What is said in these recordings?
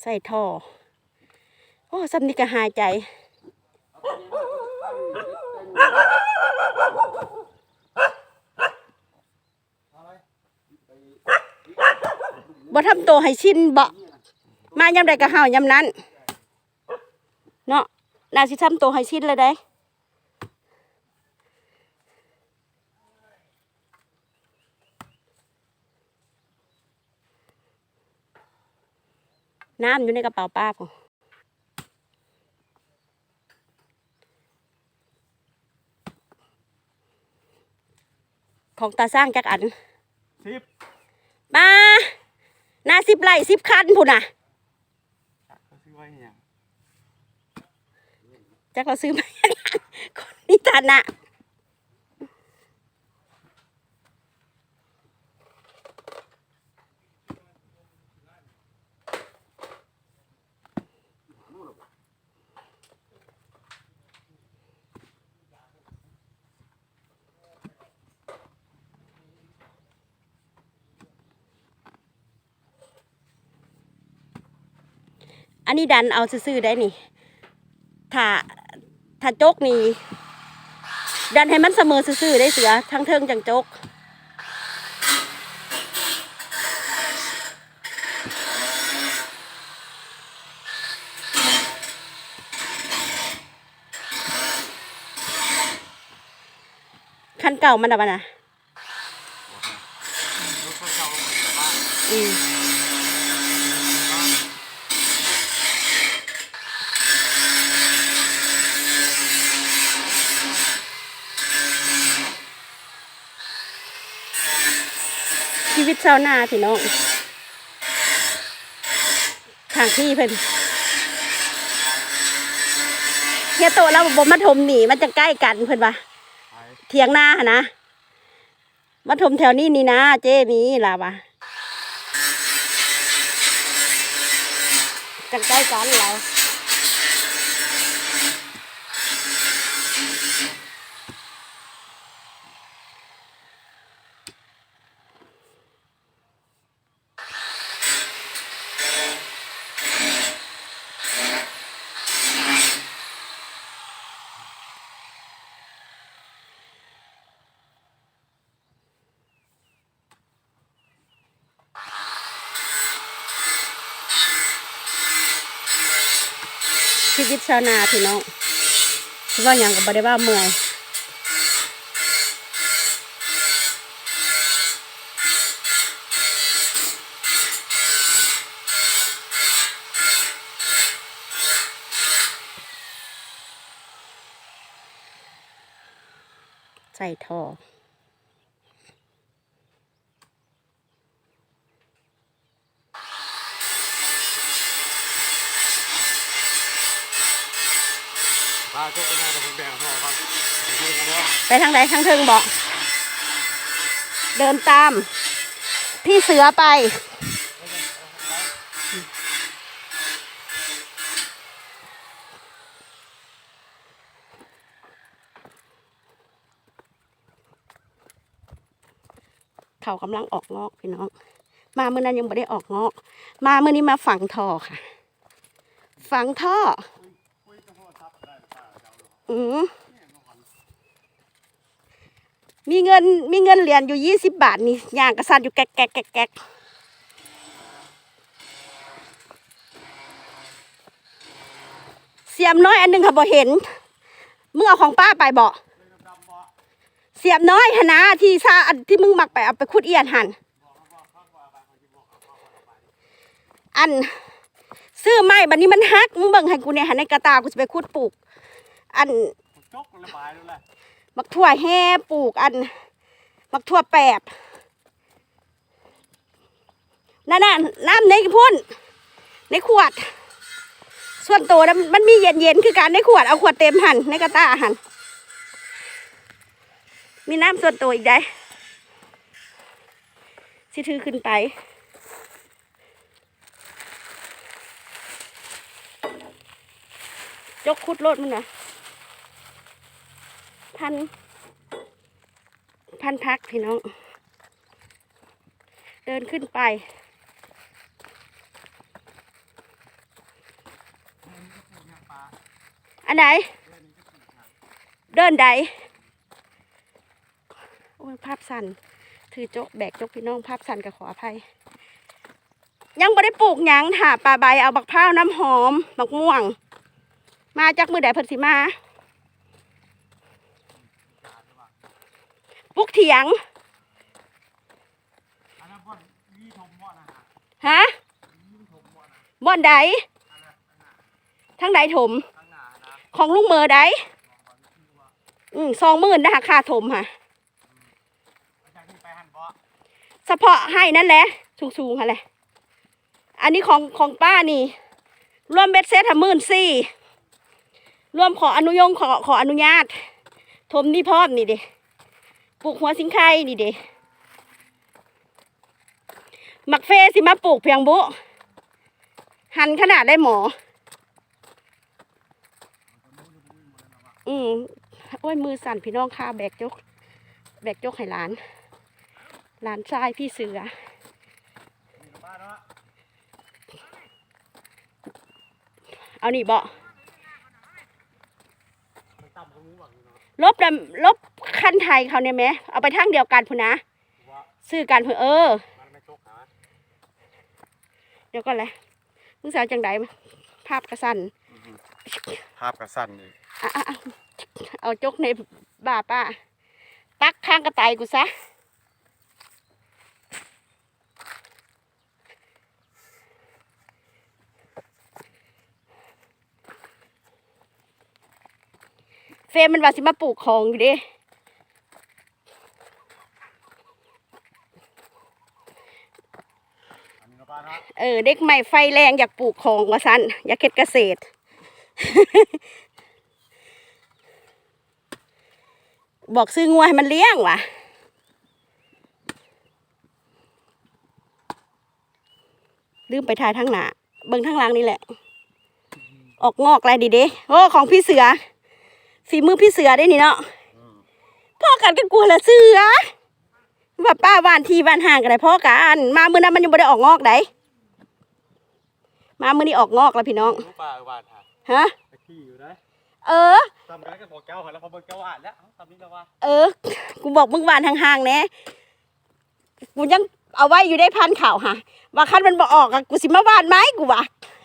ใส่ท่อ โอ้สำนีก็หายใจ บ่ทำตัวให้ชินบ่มายำใดก็เห่ายำนั้น เนาะน่าสิทำตัวให้ชินเลยได้ น้ำอยู่ในกระเป๋าป้าผมของตาสร้างจักอันสิบมาหน้าสิบไร่สิบคันพุ่นน่ะเขาซื้อไว้เนี่ยจักเราซื้อมาคนนี้ทันน่ะ อันนี้ดันเอาซื่อๆได้นี่ ถ้าถ้าจกนี่ ดันให้มันเสมอซื่อๆได้เสือ ทั้งเทิงจังจกคันเก่ามันอะบะนะรถเขาเก่าลงมาจากบ้านอืมาวนาพี่น้องทางที่เพิ่นเฮียโตแล้วบ่มาถมหนีมันจะใกล้กันเพิ่นว่าไปเถียงหน้าหนนะมาถมแถวนี้นี่นะเจ้นี้ล่ะวะจังใกล้กันเรา ชีวิตชาวนาพี่น้องว่าอย่างก็บ่ได้ว่าเมื่อยใส่ทอ ป้าโชคไปหน้าแต่ผมแบ่งห่อครับเดี๋ยวคุยกัน เนาะไปทางใดทางเทิงบอก เดินตาม พี่เสือไป เขากำลังออกงอกพี่น้อง มาเมื่อนั้นยังไม่ได้ออกงอก มาเมื่อนี้มาฝังท่อค่ะ ฝังท่อ อืม มีเงินมีเงินเหรียญอยู่ยี่สิบบาทนี่ย่างกระสันอยู่แก๊กแก๊กแก๊กแก๊กเสียมน้อยอันหนึงค่ะบ่เห็นมึงเอาของป้าไปบ่เสียมน้อยหนนะที่ซาอันที่มึงมักไปเอาไปขุดเอียนหันอันซื้อไม้บัดนี้มันฮักมึงเบิ่งให้กูเนี่ยหันในกระตากูจะไปขุดปลูก อันจกระบายแล้วแหละ มักถั่วแห่ปลูกอัน มักถั่วแปบนั่นน่ะน้ำในพุ่น ในขวด ส่วนตัวน่ะมันมีเย็นๆคือการในขวดเอาขวดเต็มหันในกระตาหันมีน้ำส่วนตัวอีกได้สิถือขึ้นไปจกคุดรถมันนะ พันพันพักพี่น้อง เดินขึ้นไปอันไหน เดินใดโอ้ยภาพสั่นถือโจ๊กแบกโจ๊กพี่น้องภาพสั่นกับขออภัย ยังไม่ได้ปลูกหยังหาปลาใบเอาบักพร้าวน้ำหอมบักม่วง มาจากมือใดเพิ่นสิมา ปลูกเถียง ฮะบ่อนใดทั้งใดถม ของลุงเมอใดอืมสองหมื่นนะคะค่าถมค่ะเฉพาะให้นั่นแหละสูงๆค่ะแหละอันนี้ของของป้านี่ รวมเบ็ดเซตหมื่นสี่รวมขออนุยงขอขออนุญาต ถมนี่พร้อมนี่เด้ ปลูกหัวสิงไข่นี่เด้หมักเฟสิมาปลูกเพียงบุหันขนาดได้หมอ อืมโอ้ยมือสั่นพี่น้องค่ะแบกจก แบกจกให้หลาน หลานชายพี่เสือเนาะเอานี่เบาะไปต่ำเขารู้หวังเนาะลบดำลบคันไทยเขาเนี่ยไหมเอาไปทางเดียวกันพุ่นนะว่าซื้อกันเพื่อเออมันไม่จกหาเดี๋ยวก่อนเลยมึงสาวจังไดภาพกระสันภาพกระสั่นนี่อะอะอะเอาจกในบ่าป้า ตักข้างกระต่ายกูซะ เฟรมมันว่าสิมาปลูกของอยู่ดิเออ เด็กใหม่ไฟแรงอยากปลูกของว่าสันอยากเฮ็ดเกษตรบอกซื้องัวให้มันเลี้ยงวะลืมไปถ่ายทางหนาเบิ่งทางหลังนี่แหละ ออกงอกอะไรดีเด้โอ้ของพี่เสือ ฝีมือพี่เสือได้นี่เนาะอืมพ่อกันก็กลัวละเสือว่าป้าบ้านทีบ้านห่างกันได้พ่อกันมามื้อนั้นมันยังบ่ได้ออกงอกไดมามื้อนี้ออกงอกแล้วพี่น้องรู้ป่าเออบ้านฮะฮะไปขี้อยู่นะเออทำกันก็บอกเจ้าหันแล้วพอบอกเจ้าอ่านแล้วเอ้าทำนี้แล้วว่าเออกูบอกมึงบ้านห่างๆแหน่กูยังเอาไว้อยู่ได้พันข่าวค่ะว่าคันมันบ่ออกอะกูสิมาบ้านไหมกูว่า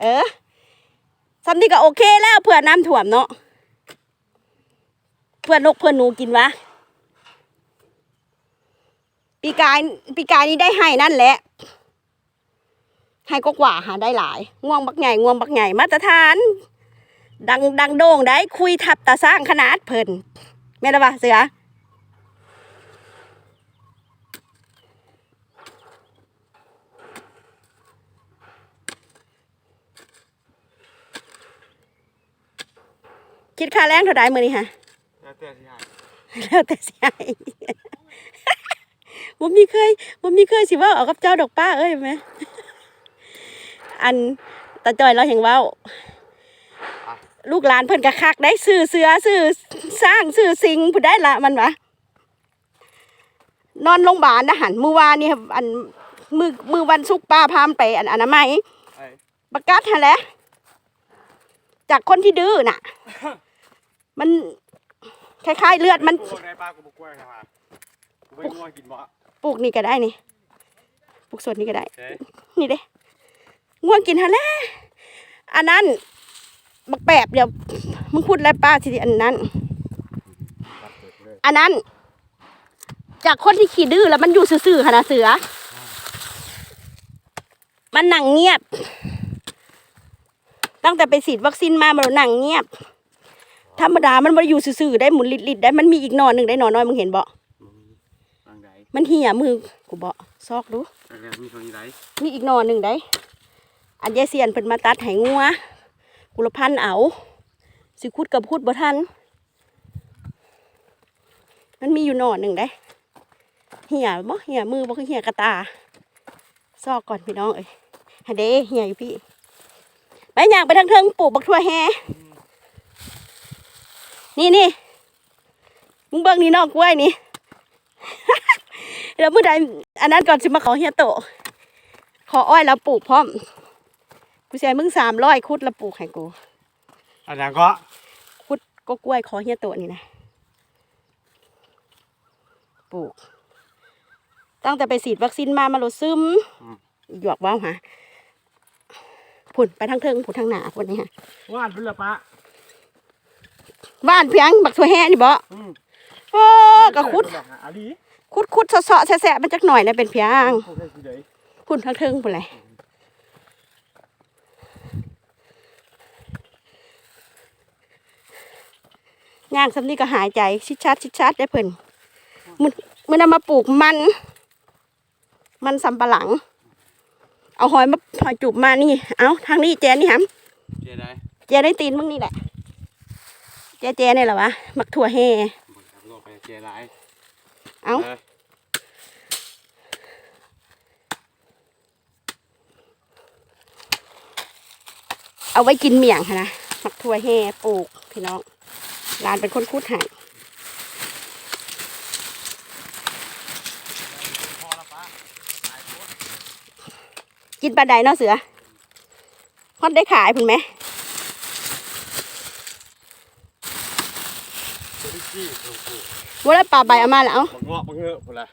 เออซ้ำนี่ก็โอเคแล้วเพื่อน้ำท่วมเนาะ เพื่อนนกเพื่อนหนูกินวะ ปีกายปีกายนี้ได้ให้นั่นแหละ ให้ก็กว่าหาได้หลาย ง่วงบักใหญ่ง่วงบักใหญ่มาตรฐาน ดังดังโด่งได้คุยทับตาสร้างขนาดเพิ่นแม่ละวะเสือคิดค่าแรงเท่าไดมื้อนี้ฮะ แล้วแต่ที่หายแล้วแต่สิให้บ่มีเคยบ่มีเคยสิเว้าเอากับเจ้าดอกป้าเอ้ยแม่อันตาจอยเราเห็นเว้าลูกหลานเพิ่นก็คักได้ซื้อเสือซื้อสร้างซื้อสิงผู้ได้ละมันวะนอนโรงพยาบาลนะหันมื้อวานนี่ครับอันมือมือวันศุกร์ป้าพามนไปอันอนามัยไอ้ประกาศหั่นแหละจากคนที่ดื้อน่ะ มัน คล้ายๆเลือดมันกูบอกได้ป้ากูบอกกล้วยนะฮะกูไม่ง่วงกินบ่ปลูกนี่ก็ได้นี่ ปลูกสดนี่ก็ได้เจ๊นี่เด้ง่วงกินฮะแล้วอันนั้น บักแปบเดี๋ยวมึงพูดอะไรป้าสิอันนั้นตัดเปิดเลยอันนั้น จากคนที่ขี้ดื้อแล้วมันอยู่ซื่อๆค่ะนะเสือ มันหนังเงียบ ตั้งแต่ไปฉีดวัคซีนมามันหนังเงียบ ธรรมดามันไม่ได้อยู่ซื่อๆได้หมุนลิดๆได้มันมีอีกหนอนหนึ่งได้หนอนน้อยมึงเห็นบ่ทางไหนมันเหี่ยมือกูบ่ซอกดูทางไหนมีตรงนี้ไหนมีอีกหนอนหนึ่งได้ อันยายเซียนเพิ่นมาตัดไหงัวกุลพันธุ์เอาสิคุดกับคุดบ่ทันมันมีอยู่หนอนหนึ่งได้ เหี่ยบ่เหี่ยมือบ่คือเหี่ยกระตา ซอกก่อนพี่น้องเอ้ยฮะเด้เหี่ยอยู่พี่ไปย่างไปทางเทิงปลูกบักทั่วแฮ นี่นี่มึงเบิ่งนี่นอกกล้วยนี่ แล้วมื้อใดอันนั้นก่อนสิมาขอเฮียโต ขออ้อยแล้วปลูกพร้อม กูใช้มึงสามร้อยคุดแล้วปลูกให้กู อันนั้นก็คุดก็กล้วยขอเฮียโตนี่นะ ปลูก ตั้งแต่ไปฉีดวัคซีนมามาโลดซึม หยวกว้าวฮะผุ่นไปทางเทิงผุ่นทางหนาผุ่นนี่ฮะว่านเพื่อปะ บ้านเพียงบักถั่วแห่นี่บ่อืมโอ้กะคุดอันนี้คุดคุดเสาะๆแสะๆมันจักหน่อยนะเป็นเพียงพวกนี้สิเด้พุ่นทางเทิงพุ่นเลยย่างสำนี้ก็หายใจ ชิดชัดชิดชัดได้เพิ่นมันมันเอามาปลูกมัน มันสำปะหลัง เอาหอยมาหอยจุบมานี่ เอาทางนี้แจนี่หำเจ๊ได้แจได้ตีนมึงนี่แหละ แจแจนี่แหละวะมักถั่วแห่บุญครับโลกไปเจ๊ได้เอาเออเอาไว้กินเมี่ยงค่ะนะมักถั่วแห่ปลูกพี่น้องร้านเป็นคนคุดใหายพอแล้วปะกินปลาไดเนาะเสือฮอดได้ขายพุ่นไหม ตัวที่ขี้ถูกถูกว่าแล้วปลาใบเอามาแล้วบักเงาะบักเงอะพุ่นละ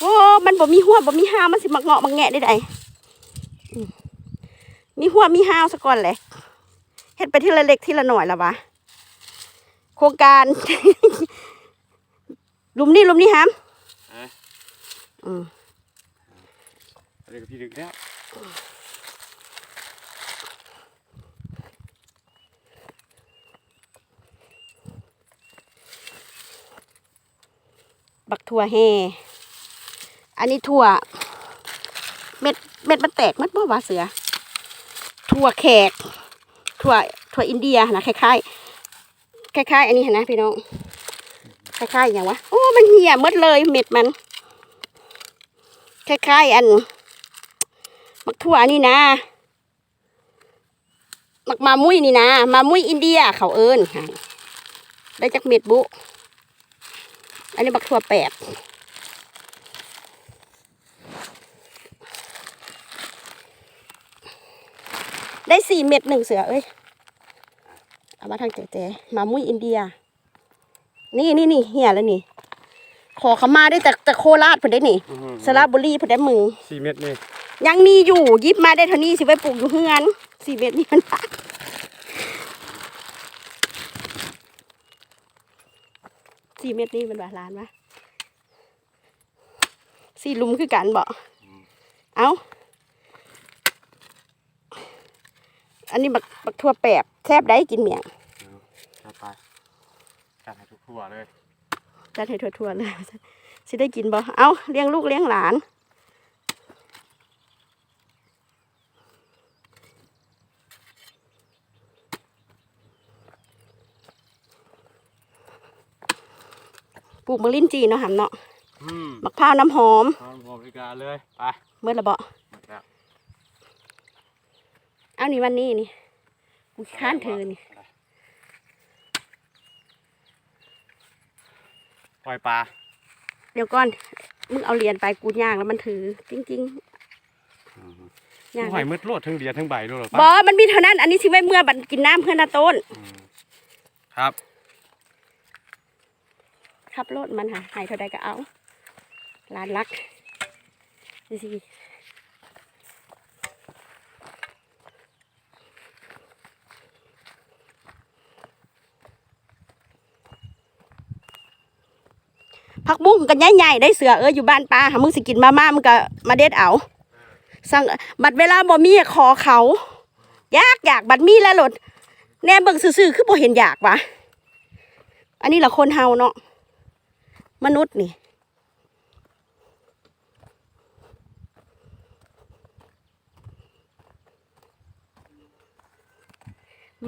โอ้มันบ่มีหัวบ่มีหาวมันสิมักเงาะมักแงะได้ไดอืมมีหัวมีหาวซะก่อนแหละเฮ็ดไปทีละเล็กทีละหน่อยละวะโครงการหลุมนี่หลุมนี่ฮัมเอ้ยอืมอันนี้ก็พี่ดึกแล้ว บักถั่วแห่อันนี้ถั่ว เม็ดเม็ดมันแตกมันบ่วาเสือ ถั่วแขก ถั่วถั่วอินเดียนะคล้ายๆคล้ายๆ อันนี้เห็นนะพี่น้องคล้ายๆอย่างวะโอ้มันเหี่ยมดเลยเม็ดมันคล้ายๆอันมักถั่วนี่นะมักมามุ้ยนี่นะมามุ้ยอินเดียเขาเอิญได้จากเม็ดบุ อันนี้บักถั่วแปดได้สี่เม็ดหนึ่งเสือเอ้ย เอามาทางเจ๊ๆมามุ้ยอินเดีย นี่นี่นี่เหี่ยแล้วนี่ ขอเขามาได้แต่แต่โคราชเพิ่นได้นี่สระบุรีเพิ่นได้มึงสี่เม็ดนี่ ยังมีอยู่หยิบมาได้เท่านี้สิไว้ปลูกอยู่เฮือนสี่เม็ดนี่มัน สี่เม็ดนี่มันบาล้านวะสี่หลุมคือกันบ่เอาอันนี้บักบักทั่วแปบแทบได้กินเมียงจัดไปจัดให้ทุกทั่วเลยจัดให้ทั่วๆเลยสิได้กินบ่เอาเลี้ยงลูกเลี้ยงหลาน ปลูกมะลินจีเนาะหำเนาะอืมมะพร้าวน้ำหอมพร้อมพร้อมบริการเลยไปเมื่อละบ่หมดแล้วเอานี่วันนี้นี่กูค้านเธอนี่ปล่อยปลาเดี๋ยวก่อนมึงเอาเหรียญไปกูย่างแล้วมันถือจริงๆย่างหอยมืดโลดทั้งเดียทั้งใบโลดหรอบ่ปะมันมีเท่านั้น อันนี้สิไว้เมื่อบัดกินน้ำเพื่อนนาต้นอืมครับ ขับรถมันค่ะหายเท่าใดก็เอาร้านรักนี่สิผักบุ้งกันใหญ่ๆได้เสือเอออยู่บ้านป้าหามึงสิกินมาม่ามึงก็มาเด็ดเอาสั่งบัดเวลาบ่มีขอเขายากอยากบัดมีแล้วหลดแน่เบิ่งซื่อๆคือบ่เห็นอยากวะอันนี้ละคนเฮาเนาะ มนุษย์นี่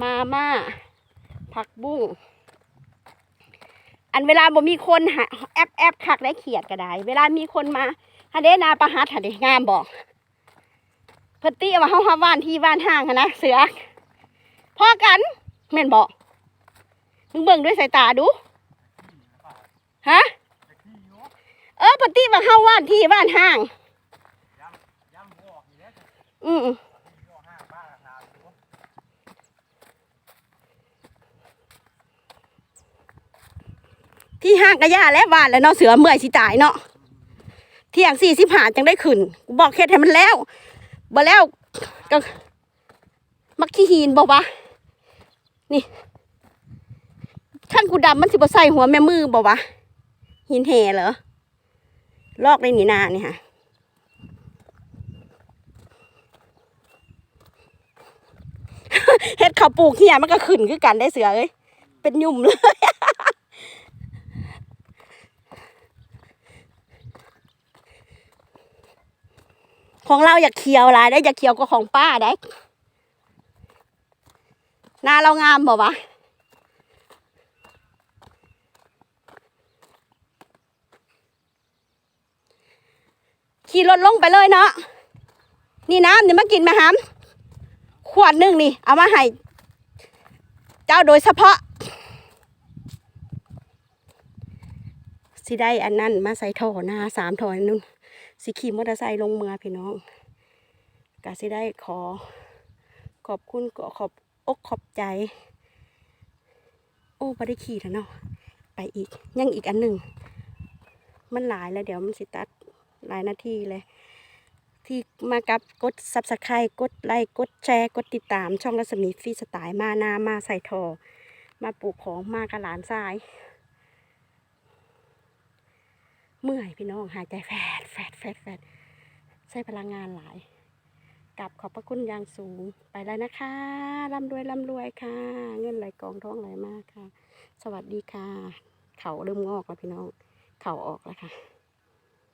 มาม่า ผักบุ้งอันเวลาบ่มีคนหาแอปแอปคักได้เขียดก็ได้ เวลามีคนมาฮาเดนาประหัดฮาเดงามบอกเพิ่นตี้ว่าเฮาหาบ้านที่บ้านห้างนะเสือพอกันแม่นบอกมึงเบิ่งด้วยสายตาดูฮะ เออปฏิว่าเฮาว่านที่ว่านห้างอืมที่ห้างกระยาและว่านแล้วเนาะเสือเมื่อยสิตายเนาะเที่ยงสี่สิบหาจังได้ขึ้นกูบอกเฮ็ดให้มันแล้วบ่แล้วก็มักขี้หีนบอกวะนี่ขั้นกูดำมันสิบ่ใส่หัวแม่มือบอกวะหินแห่เหรอ ลอกได้นี่นานี่ค่ะเฮ็ดข้าวปลูกเฮียมันก็ขึ้นคือกันได้เสือเอ้ยเป็นยุ่มเลยของเราอยากเขียวลายได้อยากเขียวก็ของป้าได้หน้าเรางามบ่วะ ขี่รถลงไปเลยเนาะนี่น้ำนี่มากินไหมฮัมขวดหนึ่งนี่ เอามาให้เจ้าโดยเฉพาะสิได้อันนั้นมาใส่ท่อหน้าสามท่อนู่นสิขี่มอเตอร์ไซค์ลงเมืองพี่น้องกาสิได้ขอ ขอบคุณขอขอบอกขอบใจ โอ้ไม่ได้ขี่แล้วเนาะไปอีกยังอีกอันหนึ่งมันหลายแล้วเดี๋ยวมันสิตัด หลายนาทีเลย ที่มากับกดซับสไครต์กดไลค์กดแชร์กดติดตามช่องรัศมีฟรีสไตล์มานามาใส่ทอ มาปลูกของมากับหลานทราย เมื่อยพี่น้องหายใจแฟดแฟดแฟดแฟดใช้พลังงานหลายกลับขอบพระคุณอย่างสูงไปแล้วนะคะร่ำรวยร่ำรวยค่ะ เงินไหลกองท้องไหลมากค่ะ สวัสดีค่ะ เขาเริ่มงอกแล้วพี่น้อง เขาออกแล้วค่ะ